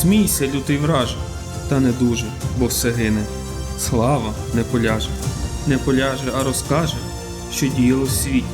Смійся, лютий враже, та не дуже, бо все гине. Слава не поляже, не поляже, а розкаже, що діяло в світі,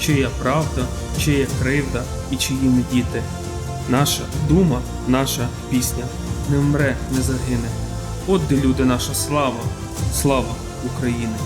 чия правда, чия кривда і чиї ми діти. Наша дума, наша пісня не вмре, не загине. От де люди наша слава, слава України.